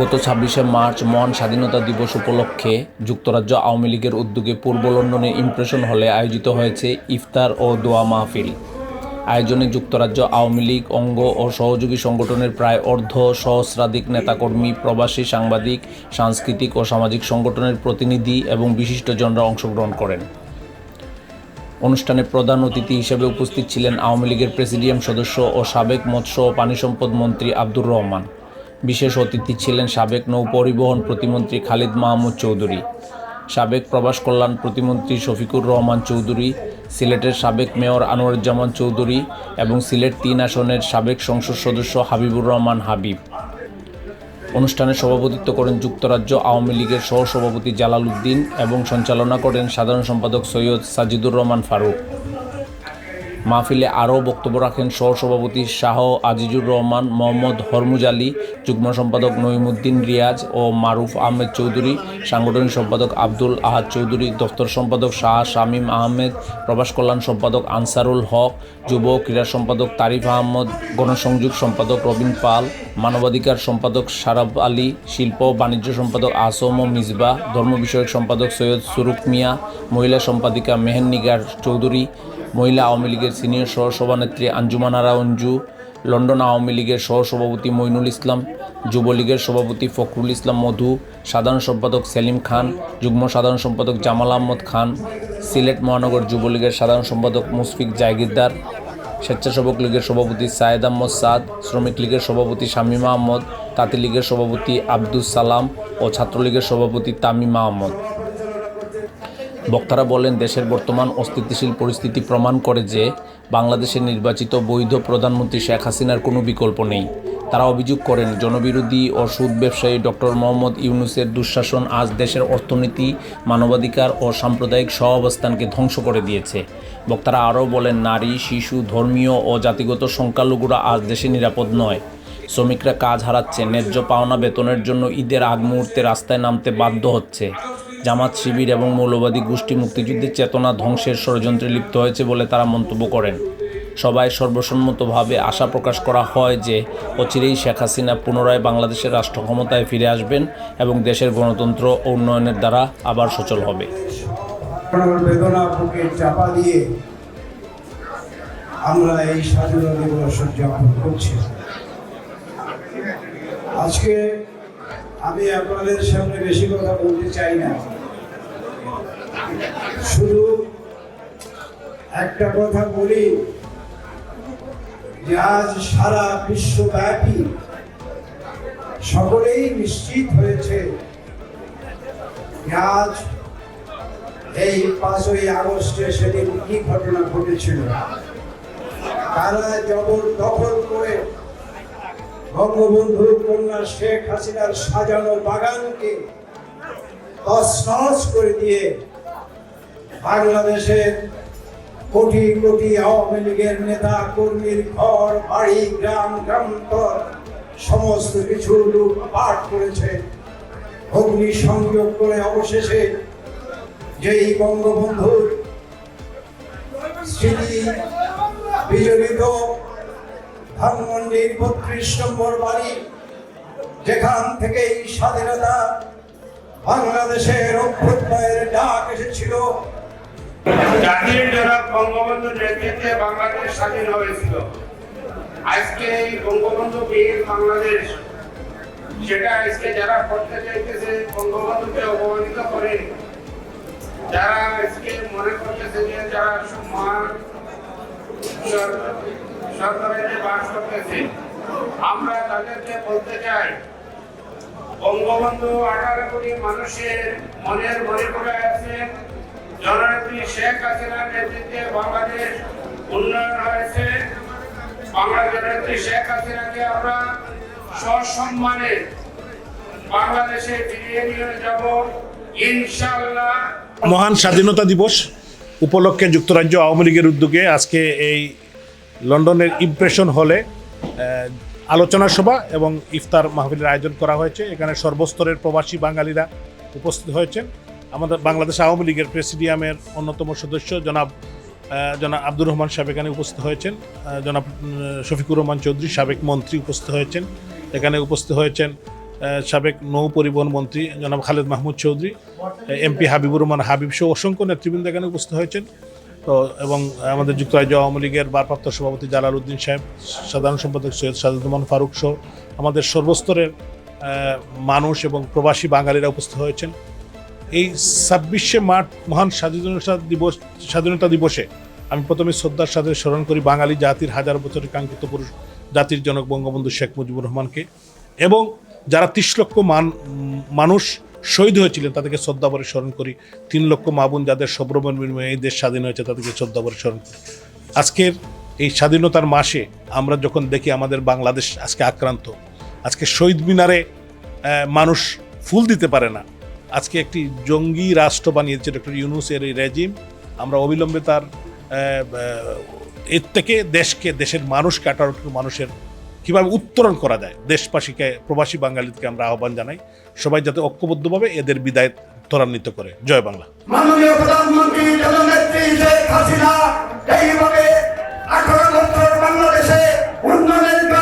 গত ছাব্বিশে মার্চ মহান স্বাধীনতা দিবস উপলক্ষে যুক্তরাজ্য আওয়ামী লীগের উদ্যোগে পূর্ব লন্ডনে ইমপ্রেশন হলে আয়োজিত হয়েছে ইফতার ও দোয়া মাহফিল। আয়োজনে যুক্তরাজ্য আওয়ামী লীগ অঙ্গ ও সহযোগী সংগঠনের প্রায় অর্ধ সহস্রাধিক নেতাকর্মী, প্রবাসী সাংবাদিক, সাংস্কৃতিক ও সামাজিক সংগঠনের প্রতিনিধি এবং বিশিষ্টজনরা অংশগ্রহণ করেন। অনুষ্ঠানে প্রধান অতিথি হিসেবে উপস্থিত ছিলেন আওয়ামী লীগের প্রেসিডিয়াম সদস্য ও সাবেক মৎস্য ও পানি সম্পদ মন্ত্রী আব্দুর রহমান। বিশেষ অতিথি ছিলেন সাবেক নৌ পরিবহন প্রতিমন্ত্রী খালিদ মাহমুদ চৌধুরী, সাবেক প্রবাস কল্যাণ প্রতিমন্ত্রী শফিকুর রহমান চৌধুরী, সিলেটের সাবেক মেয়র আনোয়ারুজ্জামান চৌধুরী এবং সিলেট তিন আসনের সাবেক সংসদ সদস্য হাবিবুর রহমান হাবিব। অনুষ্ঠানে সভাপতিত্ব করেন যুক্তরাজ্য আওয়ামী লীগের সহসভাপতি জালাল উদ্দিন এবং সঞ্চালনা করেন সাধারণ সম্পাদক সৈয়দ সাজিদুর রহমান ফারুক। মাহফিলে আরও বক্তব্য রাখেন সহসভাপতি শাহ আজিজুর রহমান, মোহাম্মদ হরমুজ আলী, যুগ্ম সম্পাদক নঈমুদ্দিন রিয়াজ ও মারুফ আহমেদ চৌধুরী, সাংগঠনিক সম্পাদক আব্দুল আহাদ চৌধুরী, দফতর সম্পাদক শাহ শামীম আহমেদ, প্রবাস কল্যাণ সম্পাদক আনসারুল হক, যুব ক্রীড়া সম্পাদক তারিফ আহমদ, গণসংযোগ সম্পাদক রবিন পাল, মানবাধিকার সম্পাদক সারাব আলী, শিল্প বাণিজ্য সম্পাদক আসম ও মিসবা ধর্ম বিষয়ক সম্পাদক সৈয়দ সুরুক মিয়া, মহিলা সম্পাদিকা মেহেন্নিগার চৌধুরী মহিলা আওয়ামী লীগের সিনিয়র সহসভানেত্রী আঞ্জুমান আরা অঞ্জু লন্ডন আওয়ামী লীগের সহসভাপতি মইনুল ইসলাম যুবলীগের সভাপতি ফখরুল ইসলাম মধু, সাধারণ সম্পাদক সেলিম খান, যুগ্ম সাধারণ সম্পাদক জামাল আহমদ খান, সিলেট মহানগর যুবলীগের সাধারণ সম্পাদক মুশফিক জায়গিরদার স্বেচ্ছাসেবক লীগের সভাপতি সায়েদ আহমদ সাদ, শ্রমিক লীগের সভাপতি শামীমা আহমদ, তাঁতি লীগের সভাপতি আব্দুস সালাম ও ছাত্রলীগের সভাপতি তামিমা আহমদ। বক্তারা বলেন, দেশের বর্তমান অস্থিতিশীল পরিস্থিতি প্রমাণ করে যে বাংলাদেশের নির্বাচিত বৈধ প্রধানমন্ত্রী শেখ হাসিনার কোনো বিকল্প নেই। তারা অভিযোগ করেন, জনবিরোধী ও সুদ ব্যবসায়ী ডক্টর মোহাম্মদ ইউনুসের দুঃশাসন আজ দেশের অর্থনীতি, মানবাধিকার ও সাম্প্রদায়িক সহাবস্থানকে ধ্বংস করে দিয়েছে। বক্তারা আরও বলেন, নারী, শিশু, ধর্মীয় ও জাতিগত সংখ্যালঘুরা আজ দেশে নিরাপদ নয়। শ্রমিকরা কাজ হারাচ্ছে, ন্যায্য পাওনা বেতনের জন্য ঈদের আগ মুহূর্তে রাস্তায় নামতে বাধ্য হচ্ছে। জামাত শিবির এবং মৌলবাদী গোষ্ঠী মুক্তিযুদ্ধের চেতনা ধ্বংসের ষড়যন্ত্রে লিপ্ত হয়েছে বলে তারা মন্তব্য করেন। সবাই সর্বসম্মতভাবে আশা প্রকাশ করা হয় যে অচিরেই শেখ হাসিনা পুনরায় বাংলাদেশের রাষ্ট্র ক্ষমতায় ফিরে আসবেন এবং দেশের গণতন্ত্র উন্নয়নের দ্বারা আবার সচল হবে। চাপা দিয়ে আমরা এই স্বাধীনতা দিবস উদযাপন করছি। আজকে আমি আপনাদের সামনে বেশি কথা বলতে চাই না। শুধু একটা কথা বলি যে আজ সারা বিশ্বব্যাপী সকলেই নিশ্চিত হয়েছে আজ এই পাঁচই আগস্টে সেদিন কি ঘটনা ঘটেছিল। তারা জবর দখল করে বঙ্গবন্ধুর কন্যা শেখ হাসিনার সাজানো বাগানকে তছনছ করে দিয়ে বাংলাদেশের কোটি কোটি আওয়ামী লীগের নেতা কর্মীর ঘর, বাড়ি, গ্রাম গ্রামান্তর সমস্ত কিছু লুটপাট করেছে। অগ্নি সংযোগ করে অবশেষে যেই বঙ্গবন্ধুর স্মৃতি বিজড়িত ধানমন্ডির বত্রিশ নম্বর বাড়ি, যেখান থেকে স্বাধীনতা বাংলাদেশের অভ্যুদয়ের ডাক এসেছিল। জাতির জনক বঙ্গবন্ধুর নেতৃত্বে বাংলাদেশ স্বাধীন হয়েছিল, আজকে এই বঙ্গবন্ধু বীর বাংলাদেশ, সেটা আজকে যারা করতে চাইতেছে, বঙ্গবন্ধুকে অপমানিত করে, যারা আজকে মনে করতেছে যে যারা মহান সর- বাস করতেছে, আমরা তাদেরকে বলতে চাই, বঙ্গবন্ধু আঠারো কোটি মানুষের মনের মনে করে আছেন জননেত্রী শেখ হাসিনার নেতৃত্বে বাংলাদেশ উন্নয়ন হয়েছে। বাংলাদেশ নেত্রী শেখ হাসিনাকে আমরা সসম্মানে বাংলাদেশে ফিরিয়ে নিয়ে যাব। ইনশাআল্লাহ। মহান স্বাধীনতা দিবস উপলক্ষে যুক্তরাজ্য আওয়ামী লীগের উদ্যোগে আজকে এই লন্ডনের ইমপ্রেশন হলে আলোচনা সভা এবং ইফতার মাহফিলের আয়োজন করা হয়েছে। এখানে সর্বস্তরের প্রবাসী বাঙালিরা উপস্থিত হয়েছেন। আমাদের বাংলাদেশ আওয়ামী লীগের প্রেসিডিয়ামের অন্যতম সদস্য জনাব জনাব আব্দুর রহমান সাহেব এখানে উপস্থিত হয়েছেন। জনাব শফিকুর রহমান চৌধুরী, সাবেক মন্ত্রী উপস্থিত হয়েছেন। এখানে উপস্থিত হয়েছেন সাবেক নৌ পরিবহন মন্ত্রী জনাব খালেদ মাহমুদ চৌধুরী, এমপি হাবিবুর রহমান হাবিব সহ অসংখ্য নেতৃবৃন্দ এখানে উপস্থিত হয়েছেন। তো এবং আমাদের যুক্তরাজ্য আওয়ামী লীগের ভারপ্রাপ্ত সভাপতি জালাল উদ্দিন সাহেব, সাধারণ সম্পাদক সৈয়দ সাজুদ্দমান ফারুক সহ আমাদের সর্বস্তরের মানুষ এবং প্রবাসী বাঙালিরা উপস্থিত হয়েছেন। এই ছাব্বিশে মার্চ মহান স্বাধীনতা দিবস, স্বাধীনতা দিবসে আমি প্রথমে শ্রদ্ধার সাথে স্মরণ করি বাঙালি জাতির হাজার বছরের কাঙ্ক্ষিত পুরুষ, জাতির জনক বঙ্গবন্ধু শেখ মুজিবুর রহমানকে এবং যারা ত্রিশ লক্ষ মান, মানুষ শহীদ হয়েছিলেন, তাদেরকে শ্রদ্ধাভরে স্মরণ করি। তিন লক্ষ মাবুন যাদের সব্রমণ বিনিময়ে এই দেশ স্বাধীন হয়েছে, তাদেরকে শ্রদ্ধাভরে স্মরণ করি। আজকের এই স্বাধীনতার মাসে আমরা যখন দেখি আমাদের বাংলাদেশ আজকে আক্রান্ত, আজকে শহীদ মিনারে মানুষ ফুল দিতে পারে না। আজকে একটি জঙ্গি রাষ্ট্র বানিয়েছে ডক্টর ইউনুসের এই রেজিম। আমরা অবিলম্বে তার এর থেকে দেশকে, দেশের মানুষকে, আঠারো মানুষের কীভাবে উত্তরণ করা যায়? দেশবাসীকে, প্রবাসী বাঙালিকে আমরা আহ্বান জানাই, সবাই যাতে ঐক্যবদ্ধভাবে এদের বিদায় ত্বরান্বিত করে। জয় বাংলা। মাননীয় প্রধানমন্ত্রী বাংলাদেশে উন্নয়নের